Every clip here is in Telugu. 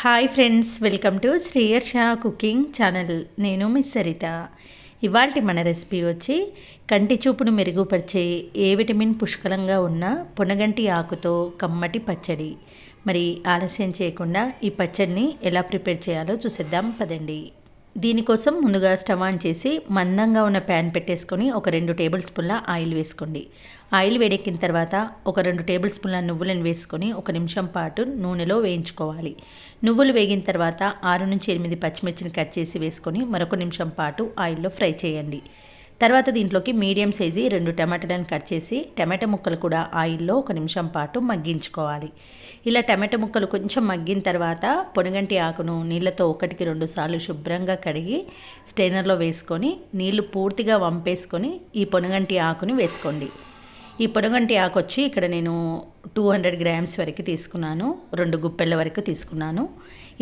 Hi friends welcome to Sriyarsha cooking channel నేను మిస్ సరిత ఇవాళ మన రెసిపీ వచ్చి కంటి చూపును మెరుగుపరిచే ఏ విటమిన్ పుష్కలంగా ఉన్న పొనగంటి ఆకుతో కమ్మటి పచ్చడి. మరి ఆలస్యం చేయకుండా ఈ పచ్చడిని ఎలా ప్రిపేర్ చేయాలో చూసేద్దాం పదండి. దీనికోసం ముందుగా స్టవ్ ఆన్ చేసి మందంగా ఉన్న ప్యాన్ పెట్టేసుకొని ఒక రెండు టేబుల్ స్పూన్ల ఆయిల్ వేసుకోండి. ఆయిల్ వేడెక్కిన తర్వాత ఒక రెండు టేబుల్ స్పూన్ల నువ్వులను వేసుకొని ఒక నిమిషం పాటు నూనెలో వేయించుకోవాలి. నువ్వులు వేగిన తర్వాత ఆరు నుంచి ఎనిమిది పచ్చిమిర్చిని కట్ చేసి వేసుకొని మరొక నిమిషం పాటు ఆయిల్లో ఫ్రై చేయండి. తర్వాత దీంట్లోకి మీడియం సైజు రెండు టమాటాలను కట్ చేసి టమాటా ముక్కలు కూడా ఆయిల్లో ఒక నిమిషం పాటు మగ్గించుకోవాలి. ఇలా టమాటా ముక్కలు కొంచెం మగ్గిన తర్వాత పొనగంటి ఆకును నీళ్ళతో ఒకటికి రెండు సార్లు శుభ్రంగా కడిగి స్టెయినర్లో వేసుకొని నీళ్ళు పూర్తిగా వంపేసుకొని ఈ పొనగంటి ఆకుని వేసుకోండి. ఈ పొనగంటి ఆకు వచ్చి ఇక్కడ నేను టూ హండ్రెడ్ గ్రామ్స్ వరకు తీసుకున్నాను. రెండు గుప్పెళ్ళ వరకు తీసుకున్నాను.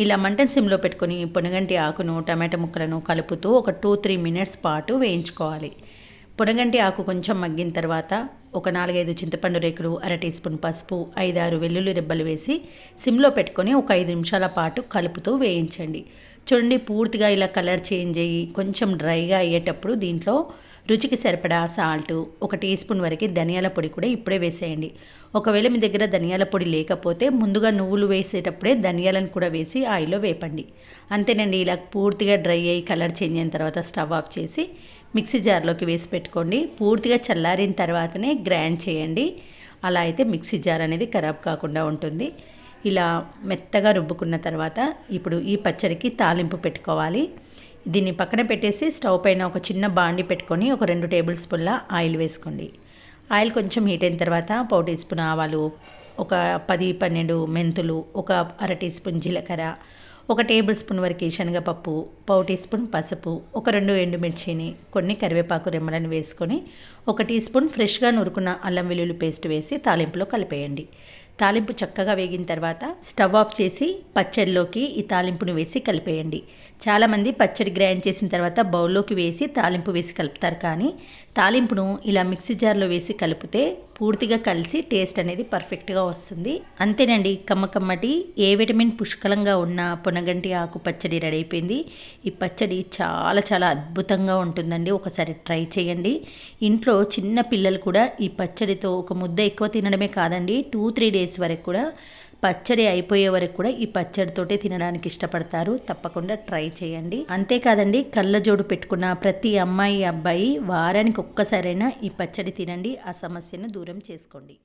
ఇలా మంటన్ సిమ్లో పెట్టుకొని పొనగంటి ఆకును టమాటా ముక్కలను కలుపుతూ ఒక టూ త్రీ మినిట్స్ పాటు వేయించుకోవాలి. పొనగంటి ఆకు కొంచెం మగ్గిన తర్వాత ఒక నాలుగైదు చింతపండు రేకులు అర టీ స్పూన్ పసుపు ఐదారు వెల్లుల్లి రెబ్బలు వేసి సిమ్లో పెట్టుకొని ఒక ఐదు నిమిషాల పాటు కలుపుతూ వేయించండి. చూడండి పూర్తిగా ఇలా కలర్ చేంజ్ అయ్యి కొంచెం డ్రైగా అయ్యేటప్పుడు దీంట్లో రుచికి సరిపడా సాల్ట్ ఒక టీ స్పూన్ వరకు ధనియాల పొడి కూడా ఇప్పుడే వేసేయండి. ఒకవేళ మీ దగ్గర ధనియాల పొడి లేకపోతే ముందుగా నువ్వులు వేసేటప్పుడే ధనియాలను కూడా వేసి ఆయిల్లో వేపండి. అంతేనండి ఇలా పూర్తిగా డ్రై అయ్యి కలర్ చేంజ్ అయిన తర్వాత స్టవ్ ఆఫ్ చేసి మిక్సీ జార్లోకి వేసి పెట్టుకోండి. పూర్తిగా చల్లారిన తర్వాతనే గ్రైండ్ చేయండి. అలా అయితే మిక్సీ జార్ అనేది ఖరాబ్ కాకుండా ఉంటుంది. ఇలా మెత్తగా రుబ్బుకున్న తర్వాత ఇప్పుడు ఈ పచ్చడికి తాలింపు పెట్టుకోవాలి. దీన్ని పక్కన పెట్టేసి స్టవ్ పైన ఒక చిన్న బాండి పెట్టుకొని ఒక రెండు టేబుల్ స్పూన్ల ఆయిల్ వేసుకోండి. ఆయిల్ కొంచెం హీట్ అయిన తర్వాత పావు టీ స్పూన్ ఆవాలు ఒక పది పన్నెండు మెంతులు ఒక అర టీ స్పూన్ జీలకర్ర ఒక టేబుల్ స్పూన్ వరకు శనగపప్పు పావు టీ స్పూన్ పసుపు ఒక రెండు ఎండుమిర్చిని కొన్ని కరివేపాకు రెమ్మలను వేసుకొని ఒక టీ స్పూన్ ఫ్రెష్గా నురుకున్న అల్లం వెల్లుల్లి పేస్ట్ వేసి తాలింపులో కలిపేయండి. తాలింపు చక్కగా వేగిన తర్వాత స్టవ్ ఆఫ్ చేసి పచ్చడిలోకి ఈ తాలింపును వేసి కలిపేయండి. చాలామంది పచ్చడి గ్రైండ్ చేసిన తర్వాత బౌల్లోకి వేసి తాలింపు వేసి కలుపుతారు కానీ తాలింపును ఇలా మిక్సీ జార్లో వేసి కలిపితే పూర్తిగా కలిసి టేస్ట్ అనేది పర్ఫెక్ట్గా వస్తుంది. అంతేనండి కమ్మకమ్మటి ఏ విటమిన్ పుష్కలంగా ఉన్న పొనగంటి ఆకు పచ్చడి రెడీ అయిపోయింది. ఈ పచ్చడి చాలా చాలా అద్భుతంగా ఉంటుందండి ఒకసారి ట్రై చేయండి. ఇంట్లో చిన్న పిల్లలు కూడా ఈ పచ్చడితో ఒక ముద్ద ఎక్కువ తినడమే కాదండి టూ త్రీ డేస్ వరకు కూడా పచ్చడి అయిపోయే వరకు కూడా ఈ పచ్చడితోటే తినడానికి ఇష్టపడతారు. తప్పకుండా ట్రై చేయండి. అంతేకాదండి కళ్ళజోడు పెట్టుకున్న ప్రతి అమ్మాయి అబ్బాయి వారానికి ఒక్కసారైనా ఈ పచ్చడి తినండి. ఆ సమస్యను దూరం చేసుకోండి.